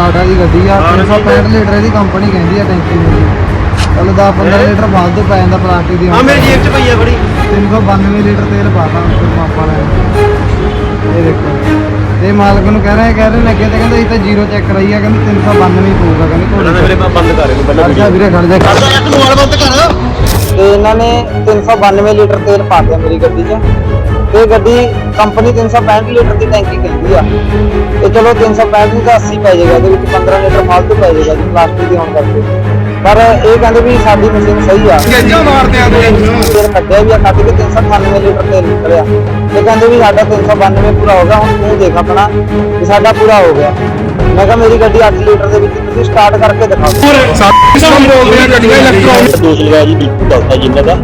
ਟਾਟਾ ਦੀ ਗੱਡੀ ਆ 365 ਲੀਟਰ ਇਹਦੀ ਕੰਪਨੀ ਕਹਿੰਦੀ ਆ ਟੈਂਕੀ ਮੇਰੀ ਚਲ 10 15 ਲੀਟਰ ਵਾਧੂ ਪੈ ਜਾਂਦਾ ਪਲਾਸਟਿਕ ਦੀ ਆ ਮੇਰੀ ਜੇਬ 'ਚ ਪਈ ਆ ਬੜੀ। 392 ਲੀਟਰ ਤੇਲ ਪਾਤਾ ਫਿਰ ਪਾਪਾ ਨੇ। ਇਹ ਦੇਖੋ। ਤੇ ਮਾਲਕ ਨੂੰ ਕਹਿ ਰਹੇ ਕਹਿ ਰਹੇ ਲੱਗੇ ਤੇ ਕਹਿੰਦੇ ਇਹ ਤਾਂ ਜ਼ੀਰੋ ਚੈੱਕ ਕਰਾਈ ਆ ਕਹਿੰਦੇ 392 ਹੀ ਪਊਗਾ ਕਹਿੰਦੇ ਘੋੜੇ ਮੇਰੇ ਮੈਂ ਬੰਦ ਕਰ ਇਹਨੂੰ ਪਹਿਲਾਂ ਜਾ ਵੀਰੇ ਖੜ ਜਾ। ਕਰਦਾ ਇੱਕ ਮੋਬਾਈਲ ਬੰਦ ਕਰ। ਤੇ ਇਹਨਾਂ ਨੇ 392 ਲੀਟਰ ਤੇਲ ਪਾ ਦਿਆ ਮੇਰੀ ਗੱਡੀ 'ਚ। ਤੇ ਗੱਡੀ ਕੰਪਨੀ 365 ਲੀਟਰ ਦੀ ਟੈਂਕੀ ਕਹਿੰਦੀ ਆ। ਤੇ ਚਲੋ 365 ਨਹੀਂ ਤਾਂ 80 ਪੈ ਜਾਏਗਾ ਇਹਦੇ ਵਿੱਚ 15 ਲੀਟਰ ਫਾਲਤੂ ਪੈ ਜਾਏਗਾ ਜੀ ਪਲਾਸਟਿਕ ਦੀ ਹੋਣ ਕਰਕੇ। ਪਰ ਇਹ ਕਹਿੰਦੇ ਵੀ ਸਾਡੀ ਮਸ਼ੀਨ ਸਹੀ ਆ। ਕਿੱਜਾ ਮਾਰਦੇ ਆ ਤੇਲ ਕੱਢਿਆ ਵੀ ਆ ਕੱਢ ਕੇ 398 ਲੀਟਰ ਤੇਲ ਨਿਕਲਿਆ। ਤੇ ਕਹਿੰਦੇ ਵੀ ਸਾਡਾ 392 ਪੂਰਾ ਹੋ ਗਿਆ ਹੁਣ ਤੂੰ ਦੇਖ ਆਪਣਾ ਵੀ ਸਾਡਾ ਪੂਰਾ ਹੋ ਗਿਆ। ਮੈਂ ਕਿਹਾ ਮੇਰੀ ਗੱਡੀ 8 ਲੀਟਰ ਦੇ ਵਿੱਚ ਤੁਸੀਂ ਸਟਾਰਟ ਕਰਕੇ ਦਿਖਾਓ। ਸਾਨੂੰ ਬੋਲਦੇ ਆ ਗੱਡੀਆਂ ਇਲੈਕਟ੍ਰੋਨਿਕ ਦੋਸ਼ ਲਗਾਇਆ ਜੀ ਬਿਲਕੁਲ ਗਲਤ ਹੈ ਜੀ ਇਹਨਾਂ ਦਾ।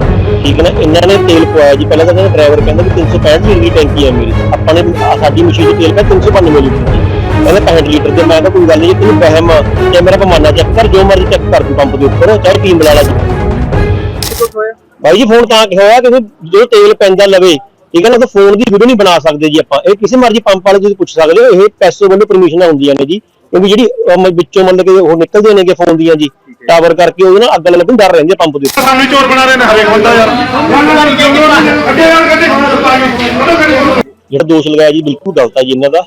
ਠੀਕ ਹੈ ਨਾ ਇਹਨਾਂ ਨੇ ਤੇਲ ਪਵਾਇਆ ਜੀ। ਪਹਿਲਾਂ ਤਾਂ ਕਹਿੰਦਾ ਡਰਾਈਵਰ ਕਹਿੰਦਾ ਵੀ 365 ਲੀਟਰ ਦੀ ਟੈਂਕੀ ਹੈ ਮੇਰੀ। ਆਪਾਂ ਨੇ ਆਹ ਸਾਡੀ ਮਸ਼ੀਨ 'ਚ ਤੇਲ ਪਿਆ 392 ਲੀਟਰ ਦੀ ਕਹਿੰਦਾ 65 ਲੀਟਰ ਦੇ ਮੈਂ ਕਿਹਾ ਕੋਈ ਗੱਲ ਨਹੀਂ ਜੇ ਤੈਨੂੰ ਵਹਿਮ ਆ, ਜੇ ਮੇਰਾ ਪਮਾਨਾ ਚੈੱਕ ਕਰ ਜੋ ਮਰਜ਼ੀ ਚੈੱਕ ਕਰ ਤੂੰ ਪੰਪ ਦੇ ਉੱਪਰ ਚਾਹੇ ਟੀਮ ਬੁਲਾ ਲਾ ਜੀ। ਭਾਈ ਜੀ ਫੋਨ ਤਾਂ ਕਿ ਹੋਇਆ ਕਿ ਜੋ ਤੇਲ ਪੈਂਦਾ ਲਵੇ। ਠੀਕ ਹੈ ਨਾ ਤਾਂ ਫੋਨ ਦੀ ਵੀਡੀਓ ਨਹੀਂ ਬਣਾ ਸਕਦੇ ਜੀ ਆਪਾਂ। ਇਹ ਕਿਸੇ ਮਰਜ਼ੀ ਪੰਪ ਵਾਲੇ ਤੋਂ ਪੁੱਛ ਸਕਦੇ ਹੋ ਇਹ ਪੈਸੋ ਵੱਲੋਂ ਪਰਮਿਸ਼ਨਾਂ ਹੁੰਦੀਆਂ ਨੇ ਜੀ। ਕਿਉਂਕਿ ਜਿਹੜੀ ਅਮ, ਵਿੱਚੋਂ ਮਤਲਬ ਕਿ ਉਹ ਨਿਕਲਦੇ ਨੇਗੇ ਫੋਨ ਦੀਆਂ ਜੀ ਟਾਵਰ ਕਰਕੇ ਉਹਦੇ ਨਾਲ ਅੱਗ ਲੱਗਣ ਡਰ ਰਹਿੰਦੇ ਪੰਪ ਦੇ ਸਾਨੂੰ ਹੀ ਚੋਰ ਬਣਾ ਰਹੇ ਨੇ ਹਰੇਕ ਬੰਦਾ ਯਾਰ। ਅੱਗੇ ਯਾਰ ਗੱਡੀ ਜਿਹੜਾ ਦੋਸ਼ ਲਗਾਇਆ ਜੀ ਬਿਲਕੁਲ ਗਲਤ ਹੈ ਜੀ ਇਹਨਾਂ ਦਾ।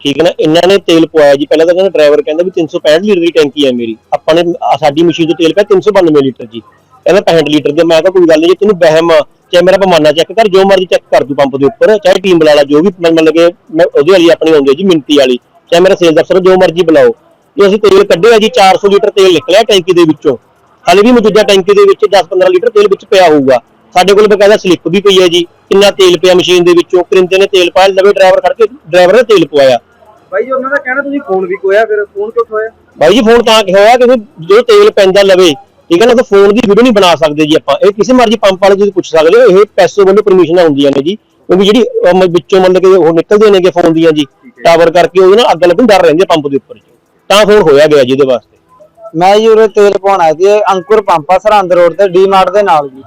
ਠੀਕ ਹੈ ਨਾ? ਇਹਨਾਂ ਨੇ ਤੇਲ ਪਵਾਇਆ ਜੀ। ਪਹਿਲਾਂ ਤਾਂ ਕਹਿੰਦਾ ਡਰਾਈਵਰ ਕਹਿੰਦਾ ਵੀ 365 ਲੀਟਰ ਦੀ ਟੈਂਕੀ ਹੈ ਮੇਰੀ। ਆਪਾਂ ਨੇ ਆਹ ਸਾਡੀ ਮਸ਼ੀਨ ਤੋਂ ਤੇਲ ਪਿਆ 392 ਲੀਟਰ ਜੀ। ਕਹਿੰਦਾ 65 ਲੀਟਰ ਦੇ ਮੈਂ ਕਿਹਾ ਕੋਈ ਗੱਲ ਨਹੀਂ ਜੇ ਤੈਨੂੰ ਵਹਿਮ ਆ, ਚਾਹੇ ਮੇਰਾ ਪਮਾਨਾ ਚੈੱਕ ਕਰ ਜੋ ਮਰਜ਼ੀ ਚੈੱਕ ਕਰ ਤੂੰ ਪੰਪ ਦੇ ਉੱਪਰ ਚਾਹੇ ਟੀਮ ਬੁਲਾ ਲਾ ਜੋ ਵੀ ਮਤਲਬ ਕਿ ਮੈਂ ਉਹਦੇ ਵਾਲੀ ਆਪਣੀ ਆਉਂਦੀ ਹੈ ਜੀ ਮਿੰਤੀ ਵਾਲੀ। ਚਾਹੇ ਮੇਰਾ ਸੇਲਸ ਅਫਸਰ ਜੋ ਮਰਜ਼ੀ ਬੁਲਾਓ। ਇਹ ਅਸੀਂ ਤੇਲ ਕੱਢਿਆ ਜੀ 400 ਲੀਟਰ ਤੇਲ ਨਿਕਲਿਆ ਟੈਂਕੀ ਦੇ ਵਿੱਚੋਂ। ਹਾਲੇ ਵੀ ਮੌਜੂਦਾ ਟੈਂਕੀ ਦੇ ਵਿੱਚ 10-15 ਲੀਟਰ ਤੇਲ ਵਿੱਚ ਪਿਆ ਹੋਊਗਾ। ਸਾਡੇ ਕੋਲ ਬਕਾਇਦਾ ਸਲਿੱਪ ਵੀ ਪਈ ਹੈ ਜੀ। ਕਿੰਨਾ ਤੇਲ ਪਿਆ ਮਸ਼ੀਨ ਦੇ ਵਿੱਚੋਂ। ਕਰਿੰਦੇ ਨੇ ਤੇਲ ਪਾਇਆ ਲਵੇ ਡਰਾਈਵਰ ਖੜ ਕੇ ਡਰਾਈਵਰ ਨੇ ਤੇਲ ਪਵਾਇਆ। ਬਾਈ ਉਹਨਾਂ ਦਾ ਕਹਿਣਾ ਤੁਸੀਂ ਫੋਨ ਵੀ ਕੋਇਆ ਫਿਰ ਫੋਨ ਕਿਉਂ ਖੋਇਆ ਬਾਈ ਜੀ ਫੋਨ ਤਾਂ ਕਿ ਹੋਇਆ ਕਿ ਜੋ ਤੇਲ ਪੈਂਦਾ ਲਵੇ ਠੀਕ ਹੈ ਨਾ ਤਾਂ ਫੋਨ ਦੀ ਵੀਡੀਓ ਨਹੀਂ ਬਣਾ ਸਕਦੇ ਜੀ ਆਪਾਂ। ਇਹ ਕਿਸੇ ਮਰਜ਼ੀ ਪੰਪ ਵਾਲੇ ਤੋਂ ਪੁੱਛ ਸਕਦੇ ਹੋ ਇਹ ਪੈਸੋ ਵੱਲੋਂ ਪਰਮਿਸ਼ਨਾਂ ਹੁੰਦੀਆਂ ਨੇ ਜੀ। ਕਿਉਂਕਿ ਜਿਹੜੀ ਅਮ, ਵਿੱਚੋਂ ਮਤਲਬ ਕਿ ਉਹ ਨਿਕਲਦੇ ਨੇਗੇ ਫੋਨ ਦੀਆਂ ਜੀ ਟਾਵਰ ਕਰਕੇ ਉਹਦੇ ਨਾਲ ਅੱਗ ਲੱਗਣ ਡਰ ਰਹਿੰਦੇ ਪੰਪ ਦੇ ਉੱਪਰ ਜੀ। ਤਾਂ ਫੋਨ ਹੋਇਆ ਗਿਆ ਜੀ ਇਹਦੇ ਵਾਸਤੇ। ਮੈਂ ਜੀ ਉਰੇ ਤੇਲ ਪਾਉਣ ਆਇਆ ਸੀ ਇਹ ਅੰਕੁਰ ਪੰਪ ਆ ਸਰਹੰਦ ਰੋਡ ਤੇ ਡੀਮਾਰਟ ਦੇ ਨਾਲ ਜੀ।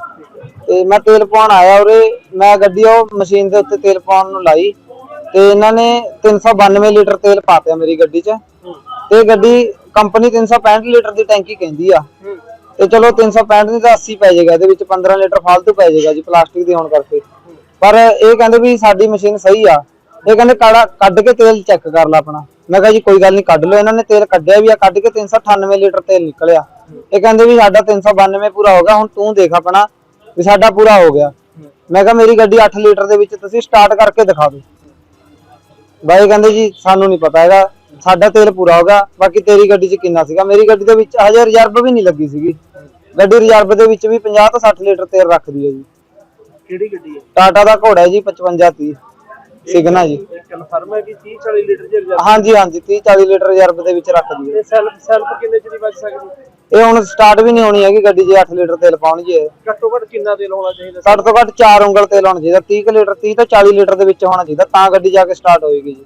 ਤੇ ਮੈਂ ਤੇਲ ਪਾਉਣ ਆਇਆ ਉਰੇ ਮੈਂ ਗੱਡੀ ਉਹ ਮਸ਼ੀਨ ਦੇ ਉੱਤੇ ਤੇਲ ਪਾਉਣ ਨੂੰ ਲਾਈ ਤੇ ਇਹਨਾਂ ਨੇ 392 ਲੀਟਰ ਤੇਲ ਪਾਤਿਆ ਮੇਰੀ ਗੱਡੀ 'ਚ। ਤੇ ਗੱਡੀ ਕੰਪਨੀ 365 ਲੀਟਰ ਦੀ ਟੈਂਕੀ ਕਹਿੰਦੀ ਆ। ਤੇ ਚਲੋ 365 ਨਹੀਂ ਤਾਂ 80 ਪੈ ਜਾਏਗਾ, ਇਹਦੇ ਵਿੱਚ 15 ਲੀਟਰ ਫालतू ਪੈ ਜਾਏਗਾ ਜੀ ਪਲਾਸਟਿਕ ਦੀ ਹੋਣ ਕਰਕੇ। ਪਰ ਇਹ ਕਹਿੰਦੇ ਵੀ ਸਾਡੀ ਮਸ਼ੀਨ ਸਹੀ ਆ। ਇਹ ਕਹਿੰਦੇ ਕਾੜਾ ਕੱਢ ਕੇ ਤੇਲ ਚੈੱਕ ਕਰ ਲੈ ਆਪਣਾ। ਮੈਂ ਕਿਹਾ ਜੀ ਕੋਈ ਗੱਲ ਨਹੀਂ, ਕੱਢ ਲਓ। ਇਹਨਾਂ ਨੇ ਤੇਲ ਕੱਢਿਆ ਵੀ ਆ, ਕੱਢ ਕੇ 398 ਲੀਟਰ ਤੇਲ ਨਿਕਲਿਆ। ਇਹ ਕਹਿੰਦੇ ਵੀ ਸਾਡਾ 392 ਪੂਰਾ ਹੋ ਗਿਆ, ਹੁਣ ਤੂੰ ਦੇਖ ਆਪਣਾ ਵੀ ਸਾਡਾ ਪੂਰਾ ਹੋ ਗਿਆ। ਮੈਂ ਕਿਹਾ ਮੇਰੀ ਗੱਡੀ 8 ਲੀਟਰ ਦੇ ਵਿੱਚ ਤੁਸੀਂ ਸਟਾਰਟ ਕਰਕੇ ਦਿਖਾ ਦਿਓ। ਬਾਈ ਕਹਿੰਦੇ ਜੀ, ਸਾਨੂੰ ਨਹੀਂ ਪਤਾ ਹੈਗਾ। ਸਾਡਾ ਤੇਲ ਪੂਰਾ ਹੋ ਗਿਆ, ਬਾਕੀ ਤੇਰੀ ਗੱਡੀ 'ਚ ਕਿੰਨਾ ਸੀਗਾ? ਮੇਰੀ ਗੱਡੀ ਦੇ ਵਿੱਚ ਹਜੇ ਰਿਜ਼ਰਵ ਵੀ ਨਹੀਂ ਲੱਗੀ ਸੀਗੀ। ਗੱਡੀ ਰਿਜ਼ਰਵ ਦੇ ਵਿੱਚ ਵੀ 50 ਤੋਂ 60 ਲੀਟਰ ਤੇਲ ਰੱਖਦੀ ਹੈ ਜੀ। ਕਿਹੜੀ ਗੱਡੀ ਹੈ? ਟਾਟਾ ਦਾ ਘੋੜਾ ਹੈ ਜੀ 55 30 ਸਿਗਨਾ ਜੀ। ਕਨਫਰਮ ਹੈ ਕਿ 30 40 ਲੀਟਰ ਰਿਜ਼ਰਵ ਹਾਂਜੀ ਹਾਂਜੀ 30 40 ਲੀਟਰ ਰਿਜ਼ਰਵ ਦੇ ਵਿੱਚ ਰੱਖਦੀ ਹੈ। ਸੈਲਫ ਸੈਲਫ ਕਿੰਨੇ ਚ ਦੀ ਬਚ ਸਕਦੀ? ਇਹ ਹੁਣ ਸਟਾਰਟ ਵੀ ਨਹੀਂ ਹੋਣੀ ਹੈਗੀ ਗੱਡੀ ਜੇ 8 ਲੀਟਰ ਤੇਲ ਪਾਉਣਗੇ ਇਹ। ਘੱਟੋ ਘੱਟ ਕਿੰਨਾ ਤੇਲ ਹੋਣਾ ਚਾਹੀਦਾ? ਘੱਟ ਤੋਂ ਘੱਟ 4 ਉਂਗਲ ਤੇਲ ਹੋਣਾ ਚਾਹੀਦਾ 30 ਕੁ ਲੀਟਰ 30 ਤੋਂ 40 ਲੀਟਰ ਦੇ ਵਿੱਚ ਹੋਣਾ ਚਾਹੀਦਾ ਤਾਂ ਗੱਡੀ ਜਾ ਕੇ ਸਟਾਰਟ ਹੋਏਗੀ ਜੀ।